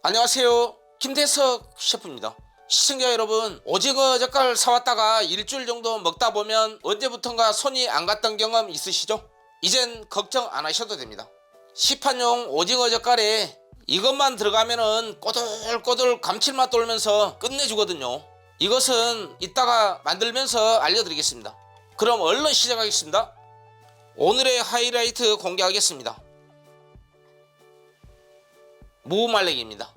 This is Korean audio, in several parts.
안녕하세요. 김대석 셰프입니다. 시청자 여러분, 오징어 젓갈 사왔다가 일주일 정도 먹다 보면 언제부턴가 손이 안 갔던 경험 있으시죠? 이젠 걱정 안 하셔도 됩니다. 시판용 오징어 젓갈에 이것만 들어가면은 꼬들꼬들 감칠맛 돌면서 끝내주거든요. 이것은 이따가 만들면서 알려드리겠습니다. 그럼 얼른 시작하겠습니다. 오늘의 하이라이트 공개하겠습니다. 무말랭이입니다.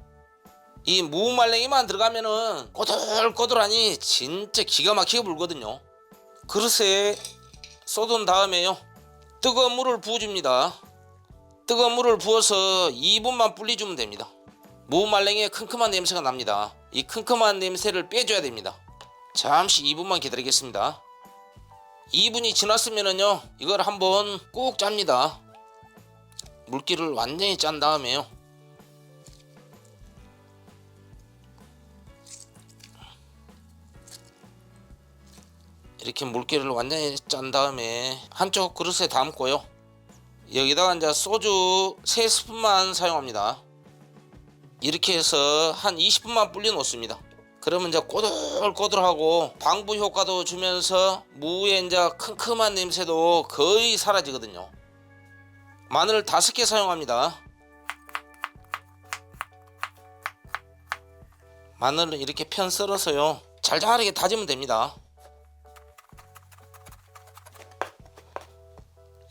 이 무말랭이만 들어가면은 꼬들꼬들하니 진짜 기가 막히게 불거든요. 그릇에 쏟은 다음에요. 뜨거운 물을 부어줍니다. 뜨거운 물을 부어서 2분만 불리주면 됩니다. 무말랭이의 큼큼한 냄새가 납니다. 이 큼큼한 냄새를 빼줘야 됩니다. 잠시 2분만 기다리겠습니다. 2분이 지났으면은요, 이걸 한번 꾹 짭니다. 물기를 완전히 짠 다음에요. 이렇게 물기를 완전히 짠 다음에 한쪽 그릇에 담고요. 여기다가 이제 소주 3스푼만 사용합니다. 이렇게 해서 한 20분만 불려 놓습니다. 그러면 이제 꼬들꼬들하고 방부 효과도 주면서 무의 이제 큼큼한 냄새도 거의 사라지거든요. 마늘 5개 사용합니다. 마늘을 이렇게 편 썰어서요. 잘잘하게 다지면 됩니다.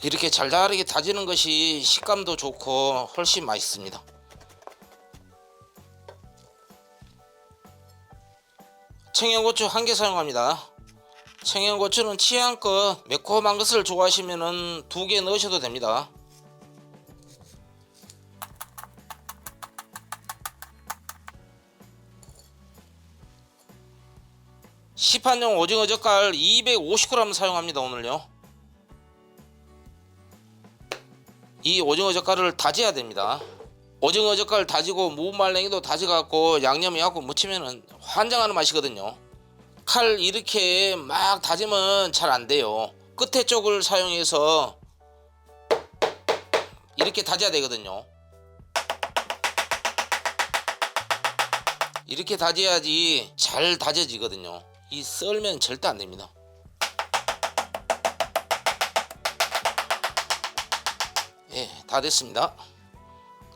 이렇게 잘잘하게 다지는 것이 식감도 좋고 훨씬 맛있습니다. 청양고추 한 개 사용합니다. 청양고추는 취향껏 매콤한 것을 좋아하시면 두 개 넣으셔도 됩니다. 시판용 오징어 젓갈 250g 사용합니다 오늘요. 이 오징어 젓갈을 다져야 됩니다. 오징어 젓갈 다지고 무말랭이도 다져갖고 양념해갖고 무치면은 환장하는 맛이거든요. 칼 이렇게 막 다지면 잘 안 돼요. 끝에 쪽을 사용해서 이렇게 다져야 되거든요. 이렇게 다져야지 잘 다져지거든요. 이 썰면 절대 안 됩니다. 다 됐습니다.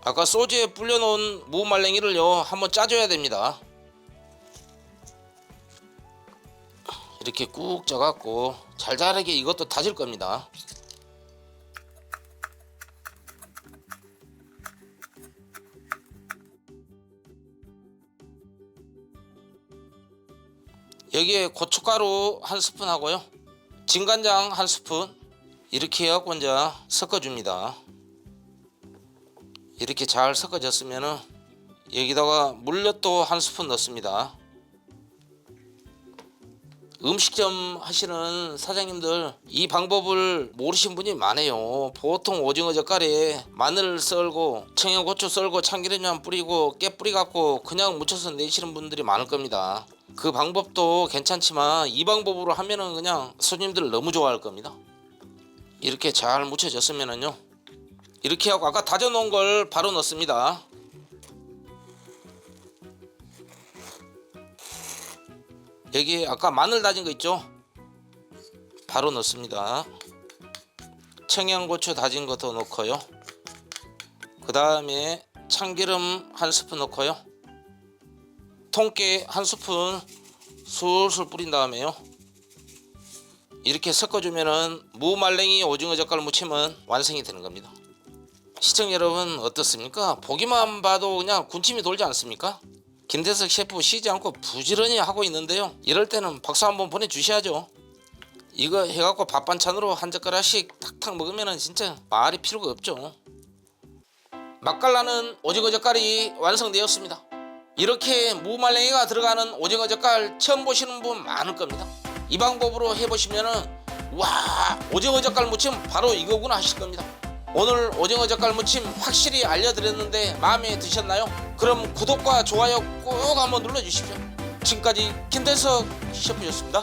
아까 소주에 불려놓은 무말랭이를요 한번 짜줘야 됩니다. 이렇게 꾹 짜갖고 잘잘하게 이것도 다질 겁니다. 여기에 고춧가루 한 스푼 하고요. 진간장 한 스푼 이렇게 해갖고 이제 섞어줍니다. 이렇게 잘 섞어졌으면은 여기다가 물엿도 한 스푼 넣습니다. 음식점 하시는 사장님들 이 방법을 모르신 분이 많아요. 보통 오징어 젓갈에 마늘 썰고 청양고추 썰고 참기름 뿌리고 깨 뿌리 갖고 그냥 무쳐서 내시는 분들이 많을 겁니다. 그 방법도 괜찮지만 이 방법으로 하면은 그냥 손님들 너무 좋아할 겁니다. 이렇게 잘 묻혀졌으면은요. 이렇게 하고 아까 다져 놓은 걸 바로 넣습니다. 여기 아까 마늘 다진 거 있죠? 바로 넣습니다. 청양고추 다진 것도 넣고요. 그 다음에 참기름 한 스푼 넣고요. 통깨 한 스푼 술술 뿌린 다음에요. 이렇게 섞어주면은 무말랭이 오징어 젓갈 무침은 완성이 되는 겁니다. 시청 여러분 어떻습니까? 보기만 봐도 그냥 군침이 돌지 않습니까? 김대석 셰프 쉬지 않고 부지런히 하고 있는데요. 이럴 때는 박수 한번 보내주셔야죠. 이거 해갖고 밥 반찬으로 한 젓가락씩 탁탁 먹으면 진짜 말이 필요가 없죠. 맛깔나는 오징어 젓갈이 완성되었습니다. 이렇게 무말랭이가 들어가는 오징어 젓갈 처음 보시는 분 많을 겁니다. 이 방법으로 해보시면은 와 오징어 젓갈 무침 바로 이거구나 하실 겁니다. 오늘 오징어 젓갈 무침 확실히 알려드렸는데 마음에 드셨나요? 그럼 구독과 좋아요 꼭 한번 눌러주십시오. 지금까지 김대석 셰프였습니다.